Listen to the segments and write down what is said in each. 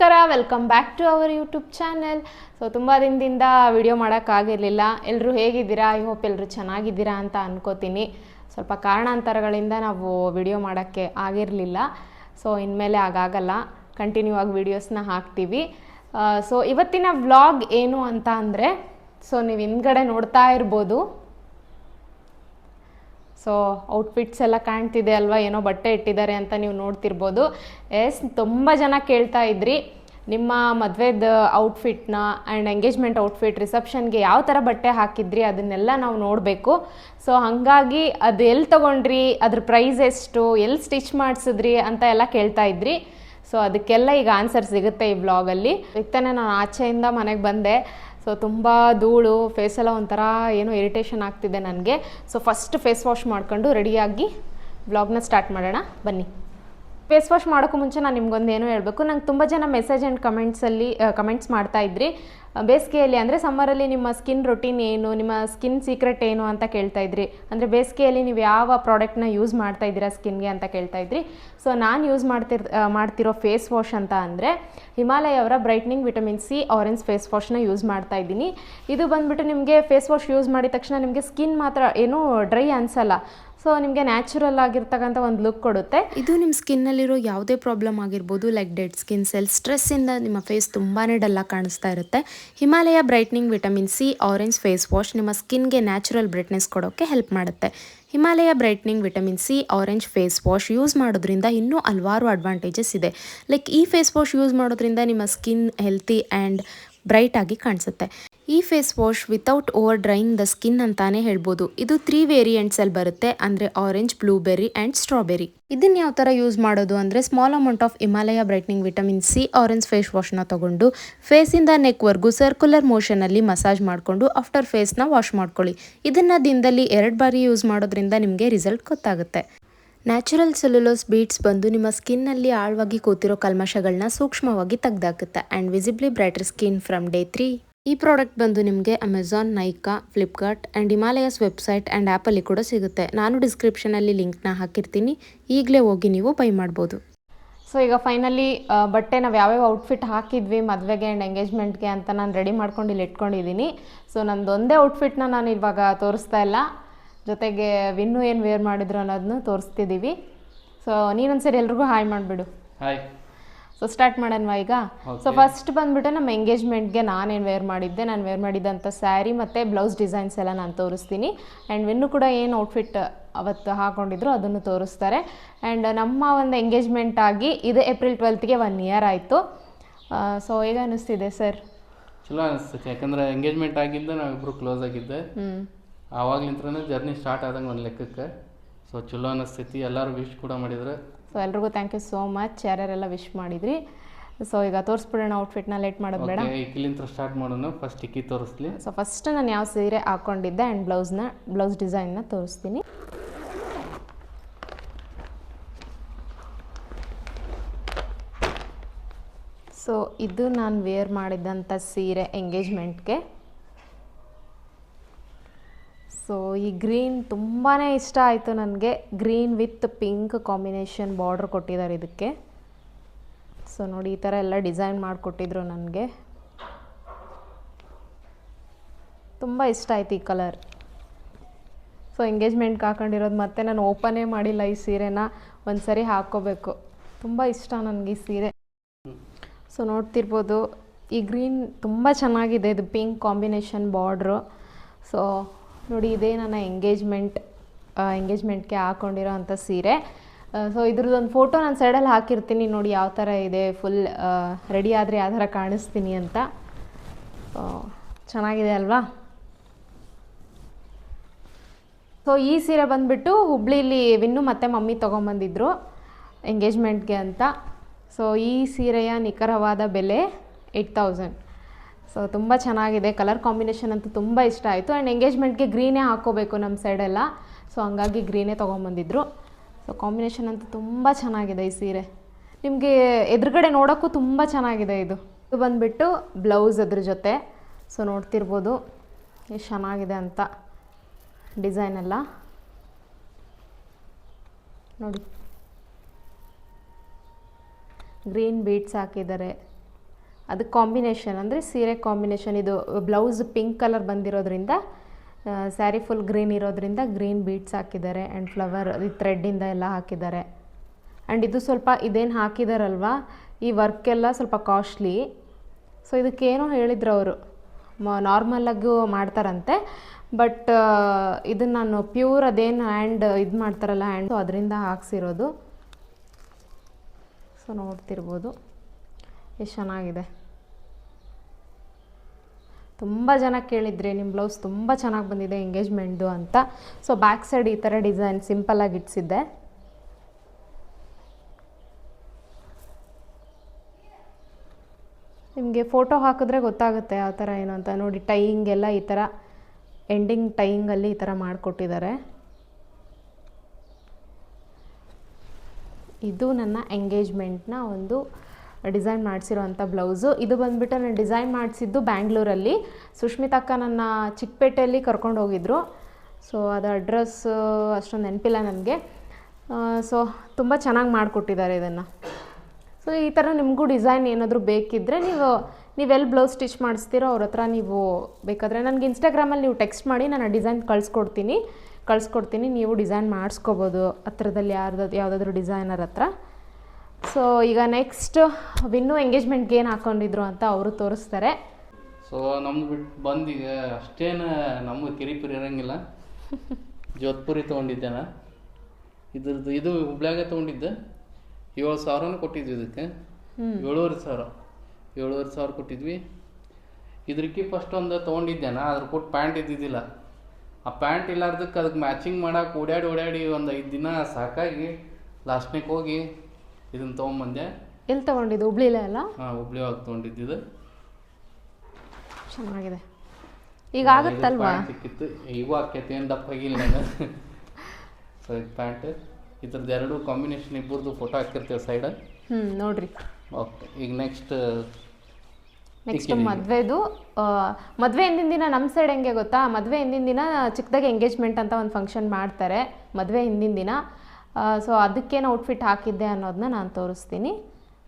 ನಮಸ್ಕಾರ welcome back to our YouTube channel so ತುಂಬ ದಿನದಿಂದ ವಿಡಿಯೋ ಮಾಡೋಕ್ಕಾಗಿರಲಿಲ್ಲ ಎಲ್ಲರೂ ಹೇಗಿದ್ದೀರಾ? ಐ ಹೋಪ್ ಎಲ್ಲರೂ ಚೆನ್ನಾಗಿದ್ದೀರಾ ಅಂತ ಅನ್ಕೋತೀನಿ. ಸ್ವಲ್ಪ ಕಾರಣಾಂತರಗಳಿಂದ ನಾವು ವಿಡಿಯೋ ಮಾಡೋಕ್ಕೆ ಆಗಿರಲಿಲ್ಲ. ಸೊ ಇನ್ಮೇಲೆ ಆಗಾಗಲ್ಲ ಕಂಟಿನ್ಯೂ ಆಗಿ ವಿಡಿಯೋಸ್ನ ಹಾಕ್ತೀವಿ. ಸೊ ಇವತ್ತಿನ ವ್ಲಾಗ್ ಏನು ಅಂತ ಅಂದರೆ ಸೊ ನೀವು ಹಿಂದ್ಗಡೆ ನೋಡ್ತಾ ಇರ್ಬೋದು. ಸೊ ಔಟ್ಫಿಟ್ಸ್ ಎಲ್ಲ ಕಾಣ್ತಿದೆ ಅಲ್ವಾ? ಏನೋ ಬಟ್ಟೆ ಇಟ್ಟಿದ್ದಾರೆ ಅಂತ ನೀವು ನೋಡ್ತಿರ್ಬೋದು. ಎಸ್ ತುಂಬ ಜನ ಕೇಳ್ತಾ ಇದ್ರಿ. ನಿಮ್ಮ ಮದುವೆದ ಔಟ್ಫಿಟ್ನ ಆ್ಯಂಡ್ ಎಂಗೇಜ್ಮೆಂಟ್ ಔಟ್ಫಿಟ್ ರಿಸೆಪ್ಷನ್ಗೆ ಯಾವ ಥರ ಬಟ್ಟೆ ಹಾಕಿದ್ರಿ ಅದನ್ನೆಲ್ಲ ನಾವು ನೋಡಬೇಕು. ಸೊ ಹಾಗಾಗಿ ಅದು ಎಲ್ಲಿ ತೊಗೊಂಡ್ರಿ, ಅದ್ರ ಪ್ರೈಸ್ ಎಷ್ಟು ಎಲ್ಲಿ ಸ್ಟಿಚ್ ಮಾಡಿಸಿದ್ರಿ ಅಂತ ಎಲ್ಲ ಕೇಳ್ತಾ ಇದ್ರಿ. ಸೊ ಅದಕ್ಕೆಲ್ಲ ಈಗ ಆನ್ಸರ್ ಸಿಗುತ್ತೆ ಈ ಬ್ಲಾಗಲ್ಲಿ ಇತ್ತಾನೆ ನಾನು ಆಚೆಯಿಂದ ಮನೆಗೆ ಬಂದೆ. ಸೊ ತುಂಬ ಧೂಳು ಫೇಸೆಲ್ಲ ಒಂಥರ ಏನೋ ಇರಿಟೇಷನ್ ಆಗ್ತಿದೆ ನನಗೆ. ಸೊ ಫಸ್ಟ್ ಫೇಸ್ ವಾಶ್ ಮಾಡ್ಕೊಂಡು ರೆಡಿಯಾಗಿ ಬ್ಲಾಗ್ನ ಸ್ಟಾರ್ಟ್ ಮಾಡೋಣ. ಬನ್ನಿ. ಫೇಸ್ ವಾಶ್ ಮಾಡೋಕ್ಕೂ ಮುಂಚೆ ನಾನು ನಿಮ್ಗೊಂದು ಏನು ಹೇಳಬೇಕು? ನಂಗೆ ತುಂಬ ಜನ ಮೆಸೇಜ್ ಆ್ಯಂಡ್ ಕಮೆಂಟ್ಸಲ್ಲಿ ಕಮೆಂಟ್ಸ್ ಮಾಡ್ತಾ ಇದ್ರಿ. ಬೇಸಿಗೆಯಲ್ಲಿ ಅಂದರೆ ಸಮ್ಮರಲ್ಲಿ ನಿಮ್ಮ ಸ್ಕಿನ್ ರೊಟೀನ್ ಏನು, ನಿಮ್ಮ ಸ್ಕಿನ್ ಸೀಕ್ರೆಟ್ ಏನು ಅಂತ ಕೇಳ್ತಾ ಇದ್ರಿ. ಅಂದರೆ ಬೇಸಿಗೆಯಲ್ಲಿ ನೀವು ಯಾವ ಪ್ರಾಡಕ್ಟ್ನ ಯೂಸ್ ಮಾಡ್ತಾ ಇದ್ದೀರಾ ಸ್ಕಿನ್ಗೆ ಅಂತ ಕೇಳ್ತಾ ಇದ್ರಿ. ಸೊ ನಾನು ಯೂಸ್ ಮಾಡ್ತಿರ್ ಮಾಡ್ತಿರೋ ಫೇಸ್ ವಾಶ್ ಅಂತ ಅಂದರೆ ಹಿಮಾಲಯ ಅವರ brightening vitamin C orange face ವಾಶ್ನ use ಮಾಡ್ತಾ ಇದ್ದೀನಿ. ಇದು ಬಂದ್ಬಿಟ್ಟು ನಿಮಗೆ ಫೇಸ್ ವಾಶ್ ಯೂಸ್ ಮಾಡಿದ ತಕ್ಷಣ ನಿಮಗೆ ಸ್ಕಿನ್ ಮಾತ್ರ ಏನೂ ಡ್ರೈ ಅನಿಸಲ್ಲ. ಸೊ ನಿಮಗೆ ನ್ಯಾಚುರಲ್ ಆಗಿರ್ತಕ್ಕಂಥ ಒಂದು ಲುಕ್ ಕೊಡುತ್ತೆ. ಇದು ನಿಮ್ಮ ಸ್ಕಿನ್ನಲ್ಲಿರೋ ಯಾವುದೇ ಪ್ರಾಬ್ಲಮ್ ಆಗಿರ್ಬೋದು ಲೈಕ್ ಡೆಡ್ ಸ್ಕಿನ್ ಸೆಲ್ಸ್ ಸ್ಟ್ರೆಸ್ಸಿಂದ ನಿಮ್ಮ ಫೇಸ್ ತುಂಬಾ ಡಲ್ಲ ಕಾಣಿಸ್ತಾ ಇರುತ್ತೆ. Himalaya brightening vitamin C orange face wash ನಿಮ್ಮ ಸ್ಕಿನ್ಗೆ ನ್ಯಾಚುರಲ್ ಬ್ರೈಟ್ನೆಸ್ ಕೊಡೋಕ್ಕೆ ಹೆಲ್ಪ್ ಮಾಡುತ್ತೆ. Himalaya brightening vitamin C orange face wash use ಮಾಡೋದ್ರಿಂದ ಇನ್ನೂ ಹಲವಾರು ಅಡ್ವಾಂಟೇಜಸ್ ಇದೆ. ಲೈಕ್ ಈ ಫೇಸ್ ವಾಶ್ ಯೂಸ್ ಮಾಡೋದ್ರಿಂದ ನಿಮ್ಮ ಸ್ಕಿನ್ ಹೆಲ್ತಿ ಆ್ಯಂಡ್ ಬ್ರೈಟ್ ಆಗಿ ಕಾಣಿಸುತ್ತೆ. ಈ face wash without over drying the skin ಅಂತಾನೆ ಹೇಳ್ಬೋದು. ಇದು ತ್ರೀ ವೇರಿಯಂಟ್ಸಲ್ಲಿ ಬರುತ್ತೆ. ಅಂದ್ರೆ ಆರೆಂಜ್ ಬ್ಲೂಬೆರಿ ಅಂಡ್ ಸ್ಟ್ರಾಬೆರಿ ಇದನ್ನ ಯಾವ ತರ ಯೂಸ್ ಮಾಡೋದು ಅಂದ್ರೆ small amount of Himalaya brightening vitamin C orange face ವಾಶ್ನ ತಗೊಂಡು ಫೇಸಿಂದ ನೆಕ್ವರೆಗೂ ಸರ್ಕ್ಯುಲರ್ ಮೋಷನಲ್ಲಿ ಮಸಾಜ್ ಮಾಡಿಕೊಂಡು ಆಫ್ಟರ್ ಫೇಸ್ನ ವಾಶ್ ಮಾಡ್ಕೊಳ್ಳಿ. ಇದನ್ನ ದಿನದಲ್ಲಿ ಎರಡು ಬಾರಿ ಯೂಸ್ ಮಾಡೋದ್ರಿಂದ ನಿಮಗೆ ರಿಸಲ್ಟ್ ಗೊತ್ತಾಗುತ್ತೆ. ನ್ಯಾಚುರಲ್ ಸೆಲ್ಯುಲೋಸ್ ಬೀಟ್ಸ್ ಬಂದು ನಿಮ್ಮ ಸ್ಕಿನ್ನಲ್ಲಿ ಆಳವಾಗಿ ಕೂತಿರೋ ಕಲ್ಮಶಗಳನ್ನ ಸೂಕ್ಷ್ಮವಾಗಿ ತೆಗೆದಾಕುತ್ತೆ. And visibly brighter skin from day three ಈ ಪ್ರಾಡಕ್ಟ್ ಬಂದು ನಿಮಗೆ Amazon Nykaa Flipkart and Himalayas website and ಆ್ಯಪಲ್ಲಿ ಕೂಡ ಸಿಗುತ್ತೆ. ನಾನು ಡಿಸ್ಕ್ರಿಪ್ಷನಲ್ಲಿ ಲಿಂಕ್ನ ಹಾಕಿರ್ತೀನಿ. ಈಗಲೇ ಹೋಗಿ ನೀವು ಬೈ ಮಾಡ್ಬೋದು. ಸೊ ಈಗ ಫೈನಲಿ ಬಟ್ಟೆ ನಾವು ಯಾವ್ಯಾವ ಔಟ್ಫಿಟ್ ಹಾಕಿದ್ವಿ ಮದುವೆಗೆ ಆ್ಯಂಡ್ ಎಂಗೇಜ್ಮೆಂಟ್ಗೆ ಅಂತ ನಾನು ರೆಡಿ ಮಾಡ್ಕೊಂಡು ಇಲ್ಲಿ ಇಟ್ಕೊಂಡಿದ್ದೀನಿ ಸೊ ನಂದು ಒಂದೇ ಔಟ್ಫಿಟ್ನ ನಾನು ಇವಾಗ ತೋರಿಸ್ತಾ ಇಲ್ಲ. ಜೊತೆಗೆ ವಿನ್ನು ಏನು ವೇರ್ ಮಾಡಿದ್ರು ಅನ್ನೋದನ್ನು ತೋರಿಸ್ತಿದ್ದೀವಿ ಸೊ ನೀನೊಂದ್ಸರಿ ಎಲ್ರಿಗೂ ಹಾಯ್ ಮಾಡಿಬಿಡು. ಹಾಯ್ ಸೊ ಸ್ಟಾರ್ಟ್ ಮಾಡೋಣವಾ ಈಗ? ಸೊ ಫಸ್ಟ್ ಬಂದ್ಬಿಟ್ಟು ನಮ್ಮ ಎಂಗೇಜ್ಮೆಂಟ್ಗೆ ನಾನೇನು ವೇರ್ ಮಾಡಿದ್ದೆ ನಾನು ವೇರ್ ಮಾಡಿದಂಥ ಸ್ಯಾರಿ ಮತ್ತು ಬ್ಲೌಸ್ ಡಿಸೈನ್ಸ್ ಎಲ್ಲ ನಾನು ತೋರಿಸ್ತೀನಿ. ಆ್ಯಂಡ್ ವೆನ್ನು ಕೂಡ ಏನು ಔಟ್ಫಿಟ್ ಅವತ್ತು ಹಾಕೊಂಡಿದ್ರು ಅದನ್ನು ತೋರಿಸ್ತಾರೆ. ಆ್ಯಂಡ್ ನಮ್ಮ ಒಂದು ಎಂಗೇಜ್ಮೆಂಟ್ ಆಗಿ ಇದು ಏಪ್ರಿಲ್ ಟ್ವೆಲ್ತ್ಗೆ ಒನ್ ಇಯರ್ ಆಯಿತು. ಸೊ ಈಗ ಅನ್ನಿಸ್ತಿದೆ ಸರ್ ಚಲೋ ಅನಿಸ್ತೈತೆ. ಯಾಕಂದ್ರೆ ಎಂಗೇಜ್ಮೆಂಟ್ ಆಗಿದ್ದ ನಾವಿಬ್ರು ಕ್ಲೋಸ್ ಆಗಿದ್ದೆ. ಹ್ಞೂ ಆವಾಗ್ಲಿಂತ್ರನೇ ಜರ್ನಿ ಸ್ಟಾರ್ಟ್ ಆದಂಗೆ ಒಂದು ಲೆಕ್ಕಕ್ಕೆ. ಸೊ ಚಲೋ ಅನಿಸ್ತೈತಿ. ಎಲ್ಲರೂ ವಿಶ್ ಕೂಡ ಮಾಡಿದ್ರೆ. ಸೊ ಎಲ್ರಿಗೂ ಥ್ಯಾಂಕ್ ಯು ಸೋ ಮಚ್ ಯಾರ್ಯಾರೆಲ್ಲ ವಿಶ್ ಮಾಡಿದ್ರಿ? ಸೊ ಈಗ ತೋರಿಸ್ಬಿಡೋಣ ಔಟ್ಫಿಟ್ನ ಲೇಟ್ ಮಾಡೋದು ಬೇಡ. ಇಕ್ಕಿಲಿಂತ್ರ ಸ್ಟಾರ್ಟ್ ಮಾಡೋಣ. ಫಸ್ಟ್ ಇಕ್ಕಿ ತೋರಿಸ್ಲಿ. ಸೊ ಫಸ್ಟ್ ನಾನು ಯಾವ ಸೀರೆ ಹಾಕೊಂಡಿದ್ದೆ ಆ್ಯಂಡ್ ಬ್ಲೌಸ್ನ ಬ್ಲೌಸ್ ಡಿಸೈನ್ನ ತೋರಿಸ್ತೀನಿ. ಸೊ ಇದು ನಾನು ವೇರ್ ಮಾಡಿದ್ದಂಥ ಸೀರೆ ಎಂಗೇಜ್ಮೆಂಟ್ಗೆ ಸೊ ಈ ಗ್ರೀನ್ ತುಂಬಾ ಇಷ್ಟ ಆಯಿತು ನನಗೆ. Green with pink combination border ಕೊಟ್ಟಿದ್ದಾರೆ ಇದಕ್ಕೆ. ಸೊ ನೋಡಿ, ಈ ಥರ ಎಲ್ಲ ಡಿಸೈನ್ ಮಾಡಿಕೊಟ್ಟಿದ್ರು ನನಗೆ. ತುಂಬ ಇಷ್ಟ ಆಯ್ತು ಈ ಕಲರ್ ಸೊ ಎಂಗೇಜ್ಮೆಂಟ್ಗೆ ಹಾಕೊಂಡಿರೋದು ಮತ್ತೆ ನಾನು ಓಪನೇ ಮಾಡಿಲ್ಲ ಈ ಸೀರೆನ. ಒಂದು ಸರಿ ಹಾಕ್ಕೋಬೇಕು. ತುಂಬ ಇಷ್ಟ ನನಗೆ ಈ ಸೀರೆ. ಸೊ ನೋಡ್ತಿರ್ಬೋದು, ಈ ಗ್ರೀನ್ ತುಂಬ ಚೆನ್ನಾಗಿದೆ. ಇದು ಪಿಂಕ್ ಕಾಂಬಿನೇಷನ್ ಬಾರ್ಡ್ರು ಸೊ ನೋಡಿ, ಇದೇ ನನ್ನ ಎಂಗೇಜ್ಮೆಂಟ್ ಎಂಗೇಜ್ಮೆಂಟ್ಗೆ ಹಾಕೊಂಡಿರೋ ಅಂಥ ಸೀರೆ. ಸೊ ಇದ್ರದ್ದೊಂದು ಫೋಟೋ ನಾನು ಸೈಡಲ್ಲಿ ಹಾಕಿರ್ತೀನಿ ನೋಡಿ, ಯಾವ ಥರ ಇದೆ ಫುಲ್ ರೆಡಿ ಆದರೆ ಯಾವ ಥರ ಕಾಣಿಸ್ತೀನಿ ಅಂತ. ಚೆನ್ನಾಗಿದೆ ಅಲ್ವಾ? ಸೊ ಈ ಸೀರೆ ಬಂದುಬಿಟ್ಟು ಹುಬ್ಳಿಲಿ ವಿನ್ನು ಮತ್ತು ಮಮ್ಮಿ ತೊಗೊಂಬಂದಿದ್ರು ಎಂಗೇಜ್ಮೆಂಟ್ಗೆ ಅಂತ. ಸೊ ಈ ಸೀರೆಯ ನಿಖರವಾದ ಬೆಲೆ ಏಯ್ಟ್ ತೌಸಂಡ್ ಸೊ ತುಂಬ ಚೆನ್ನಾಗಿದೆ. ಕಲರ್ ಕಾಂಬಿನೇಷನ್ ಅಂತೂ ತುಂಬ ಇಷ್ಟ ಆಯಿತು. ಆ್ಯಂಡ್ ಎಂಗೇಜ್ಮೆಂಟ್ಗೆ ಗ್ರೀನೇ ಹಾಕ್ಕೋಬೇಕು ನಮ್ಮ ಸೈಡೆಲ್ಲ ಸೊ ಹಂಗಾಗಿ ಗ್ರೀನೇ ತೊಗೊಂಬಂದಿದ್ರು. ಸೊ ಕಾಂಬಿನೇಷನ್ ಅಂತೂ ತುಂಬ ಚೆನ್ನಾಗಿದೆ ಈ ಸೀರೆ. ನಿಮಗೆ ಎದುರುಗಡೆ ನೋಡೋಕ್ಕೂ ತುಂಬ ಚೆನ್ನಾಗಿದೆ ಇದು. ಇದು ಬಂದುಬಿಟ್ಟು ಬ್ಲೌಸ್ ಅದ್ರ ಜೊತೆ. ಸೊ ನೋಡ್ತಿರ್ಬೋದು. ಎಷ್ಟು ಚೆನ್ನಾಗಿದೆ ಅಂತ ಡಿಸೈನ್ ಎಲ್ಲ. ನೋಡಿ. ಗ್ರೀನ್ ಬೀಟ್ಸ್ ಹಾಕಿದ್ದಾರೆ. ಅದು ಕಾಂಬಿನೇಷನ್, ಅಂದರೆ ಸೀರೆ ಕಾಂಬಿನೇಷನ್. ಇದು ಬ್ಲೌಸ್ ಪಿಂಕ್ ಕಲರ್ ಬಂದಿರೋದ್ರಿಂದ ಸ್ಯಾರಿ ಫುಲ್ ಗ್ರೀನ್ ಇರೋದ್ರಿಂದ ಗ್ರೀನ್ ಬೀಟ್ಸ್ ಹಾಕಿದ್ದಾರೆ ಆ್ಯಂಡ್ ಫ್ಲವರ್ ಈ ಥ್ರೆಡ್ಡಿಂದ ಎಲ್ಲ ಹಾಕಿದ್ದಾರೆ. ಆ್ಯಂಡ್ ಇದು ಸ್ವಲ್ಪ ಇದೇನು ಹಾಕಿದಾರಲ್ವಾ, ಈ ವರ್ಕ್ ಎಲ್ಲ ಸ್ವಲ್ಪ ಕಾಸ್ಟ್ಲಿ ಸೊ ಇದಕ್ಕೇನೋ ಹೇಳಿದ್ರು ಅವರು. ನಾರ್ಮಲ್ಲಾಗೂ ಮಾಡ್ತಾರಂತೆ ಬಟ್ ಇದನ್ನು ನಾನು ಪ್ಯೂರ್ ಅದೇನು ಹ್ಯಾಂಡ್ ಇದು ಮಾಡ್ತಾರಲ್ಲ ಹ್ಯಾಂಡ್ ಅದರಿಂದ ಹಾಕ್ಸಿರೋದು. ಸೊ ನೋಡ್ತಿರ್ಬೋದು. ಎಷ್ಟು ಚೆನ್ನಾಗಿದೆ. ತುಂಬ ಜನ ಕೇಳಿದ್ರೆ ನಿಮ್ಮ ಬ್ಲೌಸ್ ತುಂಬ ಚೆನ್ನಾಗಿ ಬಂದಿದೆ ಎಂಗೇಜ್ಮೆಂಟ್ದು ಅಂತ. ಸೊ ಬ್ಯಾಕ್ ಸೈಡ್ ಈ ಥರ ಡಿಸೈನ್ ಸಿಂಪಲ್ಲಾಗಿ ಇಟ್ಸಿದ್ದೆ ನಿಮಗೆ ಫೋಟೋ ಹಾಕಿದ್ರೆ ಗೊತ್ತಾಗುತ್ತೆ ಯಾವ ಥರ ಏನು ಅಂತ. ನೋಡಿ ಟೈಯಿಂಗ್ ಎಲ್ಲ ಈ ಥರ ಎಂಡಿಂಗ್ ಟೈಯಿಂಗಲ್ಲಿ ಈ ಥರ ಮಾಡಿಕೊಟ್ಟಿದ್ದಾರೆ. ಇದು ನನ್ನ ಎಂಗೇಜ್ಮೆಂಟ್ನ ಒಂದು ಡಿಸೈನ್ ಮಾಡಿಸಿರೋವಂಥ ಬ್ಲೌಸು. ಇದು ಬಂದುಬಿಟ್ಟು ನಾನು ಡಿಸೈನ್ ಮಾಡಿಸಿದ್ದು ಬ್ಯಾಂಗ್ಳೂರಲ್ಲಿ. ಸುಷ್ಮಿತಕ್ಕ ನನ್ನ ಚಿಕ್ಕಪೇಟೆಯಲ್ಲಿ ಕರ್ಕೊಂಡು ಹೋಗಿದ್ರು. ಸೊ ಅದು ಅಡ್ರೆಸ್ ಅಷ್ಟೊಂದು ನೆನಪಿಲ್ಲ ನನಗೆ. ಸೊ ತುಂಬ ಚೆನ್ನಾಗಿ ಮಾಡಿಕೊಟ್ಟಿದ್ದಾರೆ ಇದನ್ನು. ಸೊ ಈ ಥರ ನಿಮಗೂ ಡಿಸೈನ್ ಏನಾದರೂ ಬೇಕಿದ್ದರೆ ನೀವು ನೀವೆಲ್ಲಿ ಬ್ಲೌಸ್ ಸ್ಟಿಚ್ ಮಾಡಿಸ್ತೀರೋ ಅವ್ರ ಹತ್ರ ನೀವು ಬೇಕಾದರೆ ನನಗೆ ಇನ್ಸ್ಟಾಗ್ರಾಮಲ್ಲಿ ನೀವು ಟೆಕ್ಸ್ಟ್ ಮಾಡಿ, ನಾನು ಡಿಸೈನ್ ಕಳಿಸ್ಕೊಡ್ತೀನಿ. ಕಳಿಸ್ಕೊಡ್ತೀನಿ, ನೀವು ಡಿಸೈನ್ ಮಾಡಿಸ್ಕೋಬೋದು. ಹತ್ರದಲ್ಲಿ ಯಾರ್ದು ಯಾವುದಾದ್ರೂ ಡಿಸೈನರ್ ಹತ್ರ. ಸೊ ಈಗ ನೆಕ್ಸ್ಟ್ ವಿನ್ನು ಎಂಗೇಜ್ಮೆಂಟ್ಗೆ ಏನು ಹಾಕೊಂಡಿದ್ರು ಅಂತ ಅವರು ತೋರಿಸ್ತಾರೆ. ಸೊ ನಮ್ದು ಬಿಟ್ಟು ಬಂದೀಗ ಅಷ್ಟೇನು ನಮ್ಗೆ ಕಿರಿಪಿರಿ ಇರಂಗಿಲ್ಲ. ಜೋಧ್ಪುರಿ ತೊಗೊಂಡಿದ್ದೆ ನಾ ಇದ್ರದ್ದು ಇದು ಹುಬ್ಳ್ಯಾಗ ತೊಗೊಂಡಿದ್ದೆ. ಏಳು ಸಾವಿರನೂ ಕೊಟ್ಟಿದ್ವಿ ಇದಕ್ಕೆ. ಏಳುವರೆ ಸಾವಿರ. ಏಳುವರೆ ಸಾವಿರ ಕೊಟ್ಟಿದ್ವಿ. ಇದ್ರಕ್ಕೆ ಫಸ್ಟ್ ಒಂದು ತೊಗೊಂಡಿದ್ದೆ ನಾ ಅದ್ರ ಕೊಟ್ಟು ಪ್ಯಾಂಟ್ ಇದ್ದಿದ್ದಿಲ್ಲ. ಆ ಪ್ಯಾಂಟ್ ಇಲ್ಲಾರ್ದಕ್ಕೆ ಅದಕ್ಕೆ ಮ್ಯಾಚಿಂಗ್ ಮಾಡಕ್ಕೆ ಓಡ್ಯಾಡಿ ಓಡ್ಯಾಡಿ ಒಂದು ಐದು ದಿನ ಸಾಕಾಗಿ ಲಾಸ್ಟ್ನೇಗೆ ಹೋಗಿ ಇದನ್ನು ತೊಗೊಂಬಂದೆ. ಎಲ್ಲಿ ತಗೊಂಡಿದ್ದು? ಹುಬ್ಳಿಲೇ ಅಲ್ಲ? ಹಾಂ ಹುಬ್ಳಿ ಒಳಗೆ ಇದು. ಚೆನ್ನಾಗಿದೆ. ಈಗ ಆಗುತ್ತಲ್ವಾ? ಸಿಕ್ಕಿತ್ತು. ಈಗೂ ಆಕೈತಿ ಏನು ದಪ್ಪ ಆಗಿಲ್ಲ ನಾನು ಸೊ ಇದು ಪ್ಯಾಂಟ್. ಇದ್ರದ್ದು ಎರಡು ಕಾಂಬಿನೇಷನ್ ಇಬ್ಬರದು ಫೋಟೋ ಹಾಕಿರ್ತೀವಿ ಸೈಡ್ ಹ್ಞೂ ನೋಡ್ರಿ. ಓಕೆ ಈಗ ನೆಕ್ಸ್ಟ್ ನೆಕ್ಸ್ಟ್ ಮದುವೆದು ಮದುವೆ ಹಿಂದಿನ ದಿನ ನಮ್ಮ ಸೈಡ್ ಹೆಂಗೆ ಗೊತ್ತಾ? ಮದುವೆ ಹಿಂದಿನ ದಿನ ಚಿಕ್ಕದಾಗಿ ಎಂಗೇಜ್ಮೆಂಟ್ ಅಂತ ಒಂದು ಫಂಕ್ಷನ್ ಮಾಡ್ತಾರೆ. ಮದುವೆ ಹಿಂದಿನ ದಿನ. ಸೊ ಅದಕ್ಕೇನು ಔಟ್ಫಿಟ್ ಹಾಕಿದ್ದೆ ಅನ್ನೋದನ್ನ ನಾನು ತೋರಿಸ್ತೀನಿ.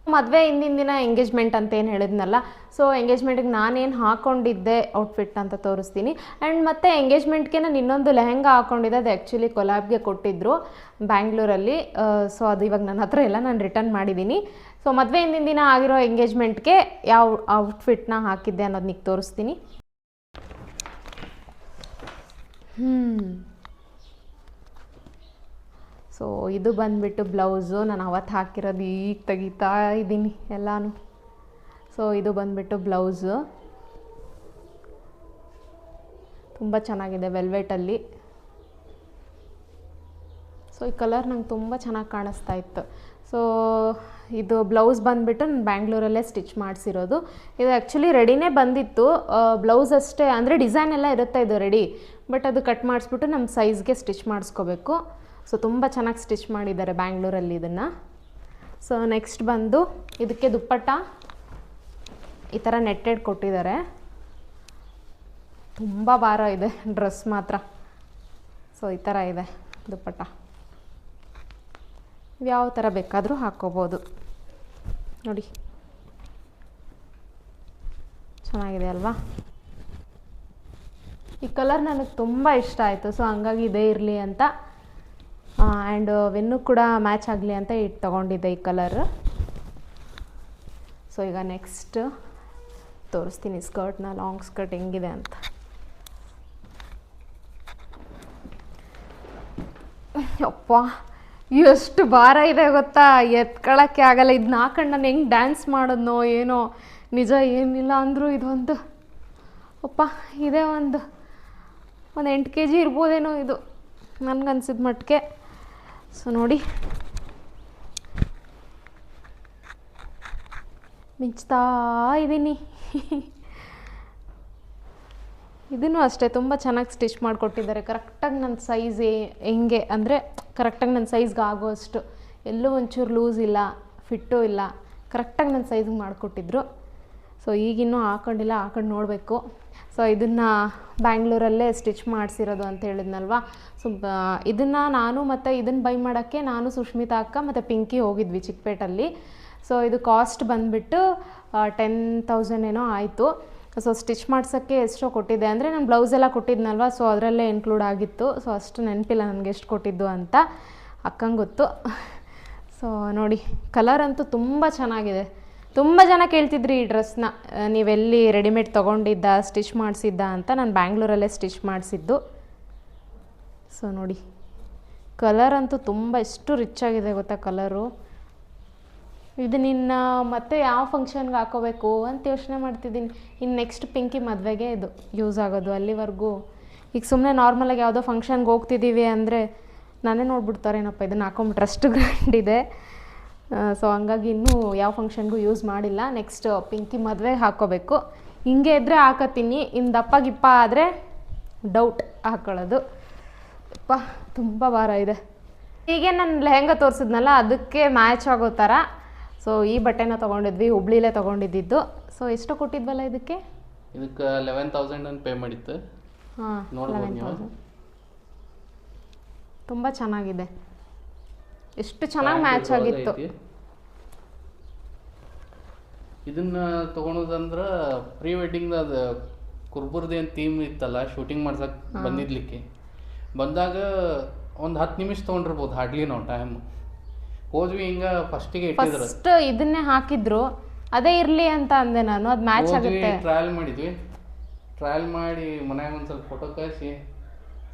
ಮದುವೆ ಹಿಂದಿನ ದಿನ ಎಂಗೇಜ್ಮೆಂಟ್ ಅಂತ ಏನು ಹೇಳಿದ್ನಲ್ಲ ಸೊ ಎಂಗೇಜ್ಮೆಂಟಿಗೆ ನಾನೇನು ಹಾಕ್ಕೊಂಡಿದ್ದೆ ಔಟ್ಫಿಟ್ ಅಂತ ತೋರಿಸ್ತೀನಿ. ಆ್ಯಂಡ್ ಮತ್ತು ಎಂಗೇಜ್ಮೆಂಟ್ಗೆ ನಾನು ಇನ್ನೊಂದು ಲೆಹೆಂಗಾ ಹಾಕ್ಕೊಂಡಿದ್ದೆ ಅದು ಆ್ಯಕ್ಚುಲಿ ಕೊಲಾಬ್ಗೆ ಕೊಟ್ಟಿದ್ದರು ಬ್ಯಾಂಗ್ಳೂರಲ್ಲಿ. ಸೊ ಅದು ಇವಾಗ ನನ್ನ ಹತ್ರ ಎಲ್ಲ ನಾನು ರಿಟರ್ನ್ ಮಾಡಿದ್ದೀನಿ ಸೊ ಮದುವೆ ಹಿಂದಿನ ದಿನ ಆಗಿರೋ ಎಂಗೇಜ್ಮೆಂಟ್ಗೆ ಯಾವ ಔಟ್ಫಿಟ್ನ ಹಾಕಿದ್ದೆ ಅನ್ನೋದು ನಿಕ್ಕೆ ತೋರಿಸ್ತೀನಿ. ಹ್ಞೂ ಸೊ ಇದು ಬಂದುಬಿಟ್ಟು ಬ್ಲೌಸು ನಾನು ಅವತ್ತು ಹಾಕಿರೋದು ಈಗ ತೆಗಿತಾ ಇದ್ದೀನಿ ಎಲ್ಲಾನು. ಸೊ ಇದು ಬಂದುಬಿಟ್ಟು ಬ್ಲೌಸು. ತುಂಬ ಚೆನ್ನಾಗಿದೆ ವೆಲ್ವೆಟಲ್ಲಿ. ಸೊ ಈ ಕಲರ್ ನಂಗೆ ತುಂಬ ಚೆನ್ನಾಗಿ ಕಾಣಿಸ್ತಾ ಇತ್ತು. ಸೊ ಇದು ಬ್ಲೌಸ್ ಬಂದುಬಿಟ್ಟು ನಾನು ಬ್ಯಾಂಗ್ಳೂರಲ್ಲೇ ಸ್ಟಿಚ್ ಮಾಡಿಸಿರೋದು. ಇದು ಆ್ಯಕ್ಚುಲಿ ರೆಡಿನೇ ಬಂದಿತ್ತು. ಬ್ಲೌಸ್ ಅಷ್ಟೇ, ಅಂದರೆ ಡಿಸೈನ್ ಎಲ್ಲ ಇರುತ್ತೆ ಇದು ರೆಡಿ. ಬಟ್ ಅದು ಕಟ್ ಮಾಡಿಸ್ಬಿಟ್ಟು ನಮ್ಮ ಸೈಜ್ಗೆ ಸ್ಟಿಚ್ ಮಾಡಿಸ್ಕೋಬೇಕು. ಸೊ ತುಂಬ ಚೆನ್ನಾಗಿ ಸ್ಟಿಚ್ ಮಾಡಿದ್ದಾರೆ ಬ್ಯಾಂಗ್ಳೂರಲ್ಲಿ ಇದನ್ನು. ಸೊ ನೆಕ್ಸ್ಟ್ ಬಂದು ಇದಕ್ಕೆ ದುಪ್ಪಟ್ಟ ಈ ಥರ ನೆಟ್ಟೆಡ್ ಕೊಟ್ಟಿದ್ದಾರೆ. ತುಂಬ ಭಾರ ಇದೆ ಡ್ರೆಸ್ ಮಾತ್ರ. ಸೊ ಈ ಥರ ಇದೆ ದುಪ್ಪಟ್ಟ. ಯಾವ ಥರ ಬೇಕಾದರೂ ಹಾಕ್ಕೋಬೋದು. ನೋಡಿ. ಚೆನ್ನಾಗಿದೆ ಅಲ್ವಾ? ಈ ಕಲರ್ ನನಗೆ ತುಂಬ ಇಷ್ಟ ಆಯಿತು. ಸೊ ಹಂಗಾಗಿ ಇದೇ ಇರಲಿ ಅಂತ ಆ್ಯಂಡ್ ವೆನ್ನು ಕೂಡ ಮ್ಯಾಚ್ ಆಗಲಿ ಅಂತ ಇಟ್ಟು ತೊಗೊಂಡಿದ್ದೆ ಈ ಕಲರ್ ಸೊ ಈಗ ನೆಕ್ಸ್ಟ್ ತೋರಿಸ್ತೀನಿ ಸ್ಕರ್ಟ್ನ ಲಾಂಗ್ ಸ್ಕರ್ಟ್ ಹೆಂಗಿದೆ ಅಂತ. ಅಪ್ಪ ಎಷ್ಟು ಭಾರ ಇದೆ ಗೊತ್ತಾ? ಎತ್ಕೊಳ್ಳೋಕ್ಕೆ ಆಗಲ್ಲ. ಇದನ್ನ ಹಾಕೊಂಡು ನಾನು ಹೆಂಗೆ ಡ್ಯಾನ್ಸ್ ಮಾಡೋದ್ನೋ ಏನೋ? ನಿಜ ಏನಿಲ್ಲ ಅಂದರೂ ಇದೊಂದು. ಅಪ್ಪ ಇದೇ ಒಂದು. ಒಂದು ಎಂಟು ಕೆ ಜಿ ಇರ್ಬೋದೇನೋ ಇದು. ನನಗನ್ಸಿದ ಮಟ್ಟಿಗೆ ಸೊ ನೋಡಿ. ಮಿಂಚ್ತಾ ಇದ್ದೀನಿ ಇದನ್ನು ಅಷ್ಟೇ, ತುಂಬ ಚೆನ್ನಾಗಿ ಸ್ಟಿಚ್ ಮಾಡಿಕೊಟ್ಟಿದ್ದಾರೆ. ಕರೆಕ್ಟಾಗಿ ನನ್ನ ಸೈಜ್ ಹೆಂಗೆ, ಅಂದರೆ ಕರೆಕ್ಟಾಗಿ ನನ್ನ ಸೈಜ್ಗೆ ಆಗೋಷ್ಟು ಎಲ್ಲೂ ಒಂಚೂರು ಲೂಸ್ ಇಲ್ಲ, ಫಿಟ್ಟು ಇಲ್ಲ. ಕರೆಕ್ಟಾಗಿ ನನ್ನ ಸೈಜ್ಗೆ ಮಾಡಿಕೊಟ್ಟಿದ್ರು. ಸೊ ಈಗಿನ್ನೂ ಹಾಕೊಂಡಿಲ್ಲ ಹಾಕೊಂಡು ನೋಡಬೇಕು. ಸೊ ಇದನ್ನು ಬ್ಯಾಂಗ್ಳೂರಲ್ಲೇ ಸ್ಟಿಚ್ ಮಾಡಿಸಿರೋದು ಅಂತ ಹೇಳಿದ್ನಲ್ವ? ಸೊ ಇದನ್ನು ನಾನು ಮತ್ತು ಇದನ್ನು ಬೈ ಮಾಡೋಕ್ಕೆ ನಾನು ಸುಷ್ಮಿತಾ ಅಕ್ಕ ಮತ್ತು ಪಿಂಕಿ ಹೋಗಿದ್ವಿ ಚಿಕ್ಕಪೇಟಲ್ಲಿ. ಸೊ ಇದು ಕಾಸ್ಟ್ ಬಂದುಬಿಟ್ಟು ಟೆನ್ ತೌಸಂಡ್ ಏನೋ ಆಯಿತು. ಸೊ ಸ್ಟಿಚ್ ಮಾಡ್ಸೋಕ್ಕೆ ಎಷ್ಟೋ ಕೊಟ್ಟಿದ್ದೆ ಅಂದರೆ ನಾನು ಬ್ಲೌಸ್ ಎಲ್ಲ ಕೊಟ್ಟಿದ್ನಲ್ವ? ಸೊ ಅದರಲ್ಲೇ ಇನ್ಕ್ಲೂಡ್ ಆಗಿತ್ತು. ಸೊ ಅಷ್ಟು ನೆನಪಿಲ್ಲ ನನಗೆ ಎಷ್ಟು ಕೊಟ್ಟಿದ್ದು ಅಂತ. ಅಕ್ಕಂಗೆ ಗೊತ್ತು. ಸೊ ನೋಡಿ ಕಲರ್ ಅಂತೂ ತುಂಬ ಚೆನ್ನಾಗಿದೆ. ತುಂಬ ಜನ ಕೇಳ್ತಿದ್ರಿ ಈ ಡ್ರೆಸ್ನ ನೀವೆಲ್ಲಿ ರೆಡಿಮೇಡ್ ತೊಗೊಂಡಿದ್ದ, ಸ್ಟಿಚ್ ಮಾಡಿಸಿದ್ದ ಅಂತ ನಾನು ಬ್ಯಾಂಗ್ಳೂರಲ್ಲೇ ಸ್ಟಿಚ್ ಮಾಡಿಸಿದ್ದು. ಸೊ ನೋಡಿ ಕಲರ್ ಅಂತೂ ತುಂಬ ಎಷ್ಟು ರಿಚ್ ಆಗಿದೆ ಗೊತ್ತಾ ಕಲರು ಇದು ನಿನ್ನ ಮತ್ತೆ ಯಾವ ಫಂಕ್ಷನ್ಗೆ ಹಾಕೋಬೇಕು ಅಂತ ಯೋಚನೆ ಮಾಡ್ತಿದ್ದೀನಿ. ಇನ್ನು ನೆಕ್ಸ್ಟ್ ಪಿಂಕಿ ಮದುವೆಗೆ ಇದು ಯೂಸ್ ಆಗೋದು ಅಲ್ಲಿವರೆಗೂ. ಈಗ ಸುಮ್ಮನೆ ನಾರ್ಮಲಾಗಿ ಯಾವುದೋ ಫಂಕ್ಷನ್ಗೆ ಹೋಗ್ತಿದ್ದೀವಿ ಅಂದರೆ, ನಾನೇ ನೋಡ್ಬಿಡ್ತಾರೇನಪ್ಪ, ಇದನ್ನು ಹಾಕೊಂಬಿಟ್ರೆ ಅಷ್ಟು ಗ್ರ್ಯಾಂಡ್ ಇದೆ. ಸೊ ಹಂಗಾಗಿ ಇನ್ನೂ ಯಾವ ಫಂಕ್ಷನ್ಗೂ ಯೂಸ್ ಮಾಡಿಲ್ಲ. ನೆಕ್ಸ್ಟ್ ಪಿಂಕಿ ಮದುವೆ ಹಾಕ್ಕೋಬೇಕು ಹಿಂಗೆ ಇದ್ದರೆ ಹಾಕತ್ತೀನಿ ಇನ್ನು ದಪ್ಪ ಗಿಪ್ಪ ಆದರೆ ಡೌಟ್ ಹಾಕ್ಕೊಳ್ಳೋದು ಅಪ್ಪ ತುಂಬ ಭಾರ ಇದೆ. ಹೀಗೆ ನಾನು ಲೆಹೆಂಗಾ ತೋರಿಸಿದ್ನಲ್ಲ ಅದಕ್ಕೆ ಮ್ಯಾಚ್ ಆಗೋ ಥರ ಸೊ ಈ ಬಟ್ಟೆನ ತೊಗೊಂಡಿದ್ವಿ ಹುಬ್ಳಿಲೇ ತೊಗೊಂಡಿದ್ದು ಸೊ ಎಷ್ಟು ಕೊಟ್ಟಿದ್ವಲ್ಲ ಇದಕ್ಕೆ? ಇದಕ್ಕೆ ಲೆವೆನ್ ತೌಸಂಡ್ ಅಂತ ಪೇ ಮಾಡಿತ್ತು. ಹಾಂ ತುಂಬ ಚೆನ್ನಾಗಿದೆ. ಎಷ್ಟು ಚೆನ್ನಾಗಿ ಮ್ಯಾಚ್ ಆಗಿತ್ತು. ಇದನ್ನ ತಗೊಳೋದಂದ್ರ ಪ್ರೀ ವೆಡ್ಡಿಂಗ್ ಅದು ಕುರ್ಬುರ್ದು ಏನು ಥೀಮ್ ಇತ್ತಲ್ಲ ಶೂಟಿಂಗ್ ಮಾಡ್ಸಕ್ ಬಂದಿದ್ಲಿಕ್ಕೆ ಬಂದಾಗ ಒಂದು ಹತ್ತು ನಿಮಿಷ ತೊಗೊಂಡಿರ್ಬೋದು ಹಾಡ್ಲಿ ನಾವು ಟೈಮ್ ಹೋದ್ವಿ ಹಿಂಗ ಫಸ್ಟಿಗೆ ಇಟ್ಟಿದ್ರು. ಫಸ್ಟ್ ಇದನ್ನೇ ಹಾಕಿದ್ರು. ಅದೇ ಇರ್ಲಿ ಅಂತ ಅಂದೆ ನಾನು ಅದು ಮ್ಯಾಚ್ ಆಗುತ್ತೆ. ಟ್ರಯಲ್ ಮಾಡಿದ್ವಿ. ಟ್ರಯಲ್ ಮಾಡಿ ಮನ್ಯಾಗ ಒಂದು ಸ್ವಲ್ಪ ಫೋಟೋ ಕಳಿಸಿ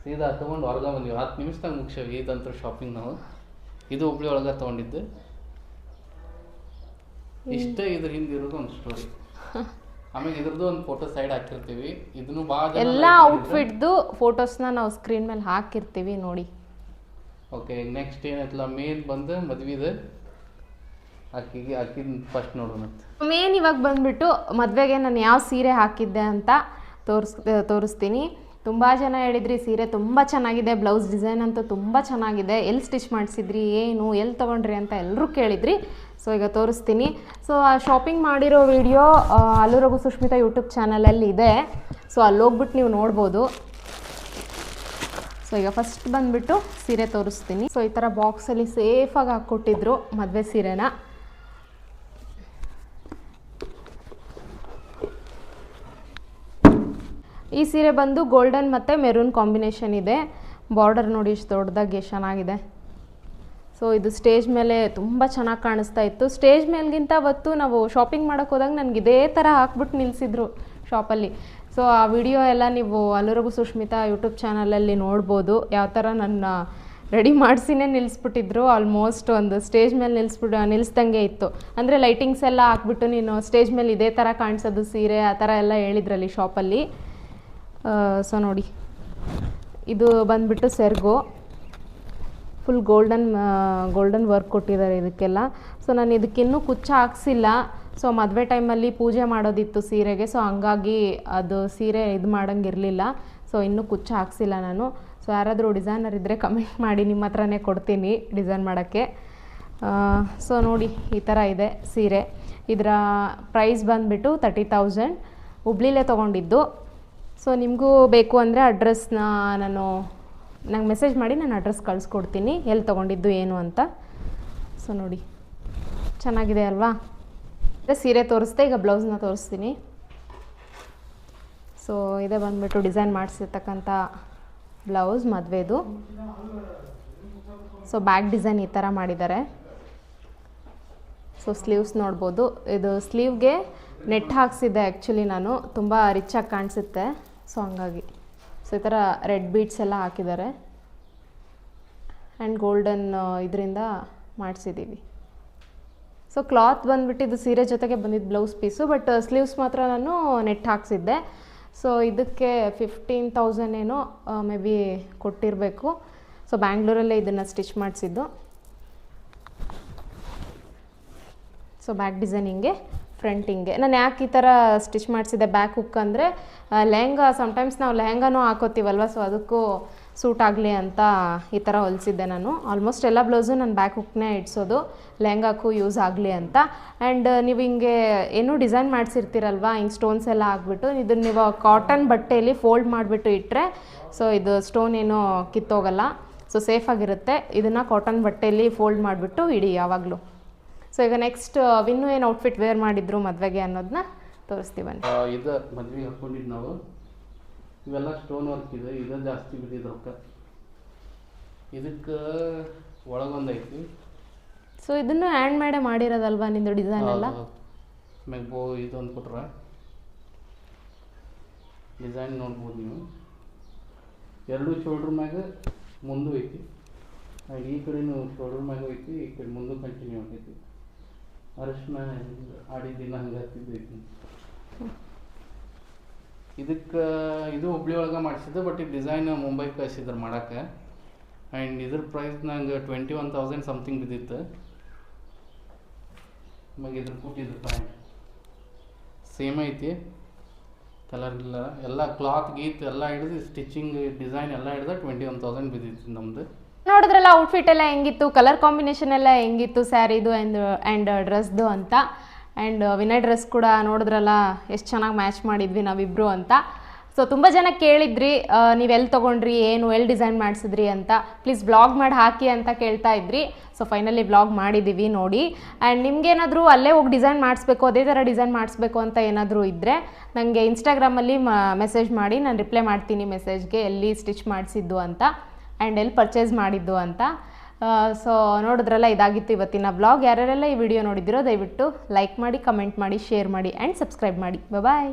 ಸೀದಾ ತೊಗೊಂಡು ಹೊರಗೆ ಬಂದ್ವಿ. ಹತ್ತು ನಿಮಿಷದಾಗ ಮುಗಿಸೇವಿ ಇದಂತ ಶಾಪಿಂಗ್ ನಾವು. ಇದು ಹುಬ್ಳಿ ಒಳಗೆ ತೊಗೊಂಡಿದ್ದು. ಇಷ್ಟೇ ಇದ್ರ ಹಿಂದೆ ಇರೋದು ಒಂದು ಸ್ಟೋರಿ ಆಮೇಲೆ ಇದ್ರದ್ದು ಒಂದು ಫೋಟೋ ಸೈಡ್ ಹಾಕಿರ್ತೀವಿ. ಇದನ್ನು ಭಾಳ ಎಲ್ಲ ಔಟ್ಫಿಟ್ದು ಫೋಟೋಸ್ನ ನಾವು ಸ್ಕ್ರೀನ್ ಮೇಲೆ ಹಾಕಿರ್ತೀವಿ ನೋಡಿ. ಓಕೆ ನೆಕ್ಸ್ಟ್ ಏನೈತಲ್ಲ ಮೇನ್ ಬಂದು ಮದ್ವಿದು ಆಕಿಗೆ ಅಕ್ಕಿ ಫಸ್ಟ್ ನೋಡೋಣ ಮೇನ್ ಇವಾಗ ಬಂದ್ಬಿಟ್ಟು ಮದುವೆಗೆ ನಾನು ಯಾವ ಸೀರೆ ಹಾಕಿದ್ದೆ ಅಂತ ತೋರಿಸ್ ತೋರಿಸ್ತೀನಿ. ತುಂಬ ಜನ ಹೇಳಿದ್ರಿ, ಸೀರೆ ತುಂಬ ಚೆನ್ನಾಗಿದೆ, ಬ್ಲೌಸ್ ಡಿಸೈನ್ ಅಂತೂ ತುಂಬ ಚೆನ್ನಾಗಿದೆ. ಎಲ್ಲಿ ಸ್ಟಿಚ್ ಮಾಡಿಸಿದ್ರಿ, ಏನು, ಎಲ್ಲಿ ತೊಗೊಂಡ್ರಿ ಅಂತ ಎಲ್ಲರೂ ಕೇಳಿದ್ರಿ. ಸೊ ಈಗ ತೋರಿಸ್ತೀನಿ. ಸೊ ಆ ಶಾಪಿಂಗ್ ಮಾಡಿರೋ ವಿಡಿಯೋ ಅಲ್ಲೂರಗು ಸುಷ್ಮಿತಾ ಯೂಟ್ಯೂಬ್ ಚಾನಲಲ್ಲಿ ಇದೆ. ಸೊ ಅಲ್ಲಿ ಹೋಗ್ಬಿಟ್ಟು ನೀವು ನೋಡ್ಬೋದು. ಸೊ ಈಗ ಫಸ್ಟ್ ಬಂದ್ಬಿಟ್ಟು ಸೀರೆ ತೋರಿಸ್ತೀನಿ. ಸೊ ಈ ಥರ ಬಾಕ್ಸಲ್ಲಿ ಸೇಫಾಗಿ ಹಾಕ್ಕೊಟ್ಟಿದ್ರು ಮದುವೆ ಸೀರೆನ. ಈ ಸೀರೆ ಬಂದು ಗೋಲ್ಡನ್ ಮತ್ತು ಮೆರೂನ್ ಕಾಂಬಿನೇಷನ್ ಇದೆ. ಬಾರ್ಡರ್ ನೋಡಿ ಇಷ್ಟು ದೊಡ್ಡದಾಗಿ ಎಷ್ಟು ಚೆನ್ನಾಗಿದೆ ಸೊ ಇದು ಸ್ಟೇಜ್ ಮೇಲೆ ತುಂಬ ಚೆನ್ನಾಗಿ ಕಾಣಿಸ್ತಾ ಇತ್ತು. ಸ್ಟೇಜ್ ಮೇಲ್ಗಿಂತ ಅವತ್ತು ನಾವು ಶಾಪಿಂಗ್ ಮಾಡೋಕ್ಕೆ ಹೋದಾಗ ನನಗೆ ಇದೇ ಥರ ಹಾಕ್ಬಿಟ್ಟು ನಿಲ್ಲಿಸಿದ್ರು ಶಾಪಲ್ಲಿ ಸೊ ಆ ವಿಡಿಯೋ ಎಲ್ಲ ನೀವು ಅಲ್ಲರಿಗೂ ಸುಷ್ಮಿತಾ ಯೂಟ್ಯೂಬ್ ಚಾನಲಲ್ಲಿ ನೋಡ್ಬೋದು. ಯಾವ ಥರ ನನ್ನ ರೆಡಿ ಮಾಡಿಸಿನೇ ನಿಲ್ಲಿಸ್ಬಿಟ್ಟಿದ್ರು ಆಲ್ಮೋಸ್ಟ್ ಒಂದು ಸ್ಟೇಜ್ ಮೇಲೆ ನಿಲ್ಲಿಸ್ಬಿಟ್ಟು ನಿಲ್ಲಿಸ್ದಂಗೆ ಇತ್ತು. ಅಂದರೆ ಲೈಟಿಂಗ್ಸ್ ಎಲ್ಲ ಹಾಕ್ಬಿಟ್ಟು ನೀನು ಸ್ಟೇಜ್ ಮೇಲೆ ಇದೇ ಥರ ಕಾಣಿಸೋದು ಸೀರೆ, ಆ ಥರ ಎಲ್ಲ ಹೇಳಿದ್ರಲ್ಲಿ ಶಾಪಲ್ಲಿ ಸೊ ನೋಡಿ. ಇದು ಬಂದ್ಬಿಟ್ಟು ಸೆರ್ಗು ಫುಲ್ ಗೋಲ್ಡನ್ ಗೋಲ್ಡನ್ ವರ್ಕ್ ಕೊಟ್ಟಿದ್ದಾರೆ ಇದಕ್ಕೆಲ್ಲ. ಸೊ ನಾನು ಇದಕ್ಕಿನ್ನೂ ಕುಚ್ಚ ಹಾಕ್ಸಿಲ್ಲ. ಸೊ ಮದುವೆ ಟೈಮಲ್ಲಿ ಪೂಜೆ ಮಾಡೋದಿತ್ತು ಸೀರೆಗೆ. ಸೊ ಹಂಗಾಗಿ ಅದು ಸೀರೆ ಇದು ಮಾಡೋಂಗಿರಲಿಲ್ಲ. ಸೊ ಇನ್ನೂ ಕುಚ್ಚ ಹಾಕ್ಸಿಲ್ಲ ನಾನು. ಸೊ ಯಾರಾದರೂ ಡಿಸೈನರ್ ಇದ್ದರೆ ಕಮೆಂಟ್ ಮಾಡಿ, ನಿಮ್ಮ ಹತ್ರನೇ ಕೊಡ್ತೀನಿ ಡಿಸೈನ್ ಮಾಡೋಕ್ಕೆ. ಸೊ ನೋಡಿ, ಈ ಥರ ಇದೆ ಸೀರೆ. ಇದರ ಪ್ರೈಸ್ ಬಂದುಬಿಟ್ಟು ತರ್ಟಿ ತೌಸಂಡ್ ಹುಬ್ಳಿಲೇ ತೊಗೊಂಡಿದ್ದು. ಸೊ ನಿಮಗೂ ಬೇಕು ಅಂದರೆ ಅಡ್ರೆಸ್ನ ನಾನು ನಂಗೆ ಮೆಸೇಜ್ ಮಾಡಿ ನಾನು ಅಡ್ರೆಸ್ ಕಳಿಸ್ಕೊಡ್ತೀನಿ. ಎಲ್ಲಿ ತೊಗೊಂಡಿದ್ದು ಏನು ಅಂತ. ಸೊ ನೋಡಿ. ಚೆನ್ನಾಗಿದೆ ಅಲ್ವಾ? ಸೀರೆ ತೋರಿಸ್ದೆ, ಈಗ ಬ್ಲೌಸ್ನ ತೋರಿಸ್ತೀನಿ. ಸೊ ಇದೇ ಬಂದುಬಿಟ್ಟು ಡಿಸೈನ್ ಮಾಡಿಸಿರ್ತಕ್ಕಂಥ ಬ್ಲೌಸ್, ಮದುವೆದು. ಸೊ ಬ್ಯಾಕ್ ಡಿಸೈನ್ ಈ ಥರ ಮಾಡಿದ್ದಾರೆ. ಸೊ ಸ್ಲೀವ್ಸ್ ನೋಡ್ಬೋದು. ಇದು ಸ್ಲೀವ್ಗೆ ನೆಟ್ ಹಾಕ್ಸಿದ್ದೆ ಆ್ಯಕ್ಚುಲಿ ನಾನು. ತುಂಬ ರಿಚಾಗಿ ಕಾಣಿಸುತ್ತೆ. ಸೊ ಹಂಗಾಗಿ ಸೊ ಈ ಥರ ರೆಡ್ ಬೀಟ್ಸ್ ಎಲ್ಲ ಹಾಕಿದ್ದಾರೆ. ಆ್ಯಂಡ್ ಗೋಲ್ಡನ್ ಇದರಿಂದ ಮಾಡಿಸಿದ್ದೀವಿ. ಸೊ ಕ್ಲಾತ್ ಬಂದುಬಿಟ್ಟು ಸೀರೆ ಜೊತೆಗೆ ಬಂದಿದ್ದು ಬ್ಲೌಸ್ ಪೀಸು ಬಟ್ ಸ್ಲೀವ್ಸ್ ಮಾತ್ರ ನಾನು ನೆಟ್ ಹಾಕ್ಸಿದ್ದೆ. ಸೊ ಇದಕ್ಕೆ ಫಿಫ್ಟೀನ್ ತೌಸಂಡ್ ಏನೋ ಮೇ ಬಿ ಕೊಟ್ಟಿರಬೇಕು. ಸೊ ಬ್ಯಾಂಗ್ಳೂರಲ್ಲೇ ಇದನ್ನು ಸ್ಟಿಚ್ ಮಾಡಿಸಿದ್ದು. ಸೊ ಬ್ಯಾಕ್ ಡಿಸೈನಿಂಗೆ ಫ್ರಂಟ್ ಹಿಂಗೆ ನಾನು ಯಾಕೆ ಈ ಥರ ಸ್ಟಿಚ್ ಮಾಡಿಸಿದ್ದೆ ಬ್ಯಾಕ್ ಹುಕ್ ಅಂದರೆ ಲೆಹಂಗಾ ಸಮಟೈಮ್ಸ್ ನಾವು ಲೆಹಂಗಾನೂ ಹಾಕೋತೀವಲ್ವ ಸೊ ಅದಕ್ಕೂ ಸೂಟ್ ಆಗಲಿ ಅಂತ ಈ ಥರ ಹೊಲಿಸಿದ್ದೆ ನಾನು. ಆಲ್ಮೋಸ್ಟ್ ಎಲ್ಲ ಬ್ಲೌಸು ನಾನು ಬ್ಯಾಕ್ ಹುಕ್ನೇ ಇಡ್ಸೋದು, ಲೆಹಂಗಾಕ್ಕೂ ಯೂಸ್ ಆಗಲಿ ಅಂತ. ಆ್ಯಂಡ್ ನೀವು ಹಿಂಗೆ ಏನೂ ಡಿಸೈನ್ ಮಾಡಿಸಿರ್ತೀರಲ್ವ, ಹಿಂಗೆ ಸ್ಟೋನ್ಸ್ ಎಲ್ಲ ಹಾಕ್ಬಿಟ್ಟು, ಇದನ್ನು ನೀವು ಕಾಟನ್ ಬಟ್ಟೆಯಲ್ಲಿ ಫೋಲ್ಡ್ ಮಾಡಿಬಿಟ್ಟು ಇಟ್ಟರೆ ಸೊ ಇದು ಸ್ಟೋನ್ ಏನೂ ಕಿತ್ತೋಗಲ್ಲ. ಸೊ ಸೇಫಾಗಿರುತ್ತೆ ಇದನ್ನು ಕಾಟನ್ ಬಟ್ಟೆಯಲ್ಲಿ ಫೋಲ್ಡ್ ಮಾಡಿಬಿಟ್ಟು ಇಡಿ ಯಾವಾಗಲೂ. ಸೊ ಈಗ ನೆಕ್ಸ್ಟ್ ವಿನ್ನು ಏನು ಔಟ್ಫಿಟ್ ವೇರ್ ಮಾಡಿದ್ರು ಮದುವೆಗೆ ಅನ್ನೋದನ್ನ ತೋರಿಸ್ತೀವಿ ಅಂತ ಇದು ಮದ್ವೆಗೆ ಹಾಕೊಂಡಿದ್ದು ನಾವು. ಇವೆಲ್ಲ ಸ್ಟೋನ್ ವರ್ಕ್ ಇದೆ. ಇದು ಜಾಸ್ತಿ ಬಿದ್ದಿದ್ದು ರೊಕ್ಕ. ಇದಕ್ಕೆ ಒಳಗೊಂದೈತಿ ಸೊ ಇದನ್ನು ಹ್ಯಾಂಡ್ ಮೇಡೇ ಮಾಡಿರೋದಲ್ವಾ ನಿಂದು ಡಿಸೈನ್ ಎಲ್ಲ? ಆಮೇಲೆ ಬೋ ಇದೊಂದು ಕೊಟ್ರ ಡಿಸೈನ್ ನೋಡ್ಬೋದು ನೀವು. ಎರಡು ಶೋಲ್ಡ್ರ್ ಮ್ಯಾಗ ಮುಂದೂ ಐತಿ. ಈ ಕಡೆನೂ ಶೋಲ್ಡ್ರ್ ಮ್ಯಾಗ ಐತಿ ಈ ಕಡೆ ಮುಂದೆ ಕಂಟಿನ್ಯೂ ಆಗೈತಿ. ಅರಶಿನ ಆಡಿದಿಲ್ಲ ಹಂಗೆ ಹತ್ತಿದ್ದೈತಿ ಇದಕ್ಕೆ, ಇದು ಹುಬ್ಳಿ ಒಳಗೆ ಮಾಡಿಸಿದ್ದು ಬಟ್ ಈ ಡಿಸೈನ್ ಮುಂಬೈ ಕಳಿಸಿದ್ರು ಮಾಡಕ್ಕೆ. ಆ್ಯಂಡ್ ಇದ್ರ ಪ್ರೈಸ್ ನಂಗೆ ಟ್ವೆಂಟಿ ಒನ್ ತೌಸಂಡ್ ಸಮಥಿಂಗ್ ಬಿದ್ದಿತ್ತು. ಆಮೇಲೆ ಇದ್ರ ಕೊಟ್ಟಿದ್ದು ಪ್ಯಾಂಟ್ ಸೇಮ್ ಐತಿ. ಕಲರ್ ಇಲ್ಲ. ಎಲ್ಲ ಕ್ಲಾತ್ ಗೀತ್ ಎಲ್ಲ ಹಿಡಿದು ಸ್ಟಿಚಿಂಗ್ ಡಿಸೈನ್ ಎಲ್ಲ ಹಿಡಿದು ಟ್ವೆಂಟಿ ಒನ್ ತೌಸಂಡ್ ಬಿದ್ದಿತ್ತು ನಮ್ಮದು ನೋಡಿದ್ರಲ್ಲ ಔಟ್ಫಿಟ್ ಎಲ್ಲ ಹೆಂಗಿತ್ತು? ಕಲರ್ ಕಾಂಬಿನೇಷನ್ ಎಲ್ಲ ಹೆಂಗಿತ್ತು ಸ್ಯಾರಿದು ಆ್ಯಂಡ್ ಆ್ಯಂಡ್ ಡ್ರೆಸ್ದು ಅಂತ? ಆ್ಯಂಡ್ ವಿನಯ್ ಡ್ರೆಸ್ ಕೂಡ ನೋಡಿದ್ರಲ್ಲ ಎಷ್ಟು ಚೆನ್ನಾಗಿ ಮ್ಯಾಚ್ ಮಾಡಿದ್ವಿ ನಾವಿಬ್ಬರು ಅಂತ. ಸೊ ತುಂಬ ಜನ ಕೇಳಿದ್ರಿ ನೀವು ಎಲ್ಲಿ ತೊಗೊಂಡ್ರಿ, ಏನು ಎಲ್ಲಿ ಡಿಸೈನ್ ಮಾಡಿಸಿದ್ರಿ ಅಂತ. ಪ್ಲೀಸ್ ಬ್ಲಾಗ್ ಮಾಡಿ ಹಾಕಿ ಅಂತ ಕೇಳ್ತಾ ಇದ್ರಿ. ಸೊ ಫೈನಲಿ ಬ್ಲಾಗ್ ಮಾಡಿದ್ದೀವಿ ನೋಡಿ. ಆ್ಯಂಡ್ ನಿಮ್ಗೇನಾದರೂ ಅಲ್ಲೇ ಹೋಗಿ ಡಿಸೈನ್ ಮಾಡಿಸ್ಬೇಕು, ಅದೇ ಥರ ಡಿಸೈನ್ ಮಾಡಿಸ್ಬೇಕು ಅಂತ ಏನಾದರೂ ಇದ್ದರೆ ನನಗೆ ಇನ್ಸ್ಟಾಗ್ರಾಮಲ್ಲಿ ಮೆಸೇಜ್ ಮಾಡಿ, ನಾನು ರಿಪ್ಲೈ ಮಾಡ್ತೀನಿ ಮೆಸೇಜ್ಗೆ ಎಲ್ಲಿ ಸ್ಟಿಚ್ ಮಾಡಿಸಿದ್ದು ಅಂತ. ಆ್ಯಂಡ್ ಎಲ್ಲಿ ಪರ್ಚೇಸ್ ಮಾಡಿದ್ದು ಅಂತ. ಸೊ ನೋಡಿದ್ರಲ್ಲ ಇದಾಗಿತ್ತು ಇವತ್ತಿನ ಬ್ಲಾಗ್ ಯಾರ್ಯಾರೆಲ್ಲ ಈ ವಿಡಿಯೋ ನೋಡಿದಿರೋ ದಯವಿಟ್ಟು ಲೈಕ್ ಮಾಡಿ ಕಮೆಂಟ್ ಮಾಡಿ ಶೇರ್ ಮಾಡಿ ಆ್ಯಂಡ್ ಸಬ್ಸ್ಕ್ರೈಬ್ ಮಾಡಿ. ಬಾಯ್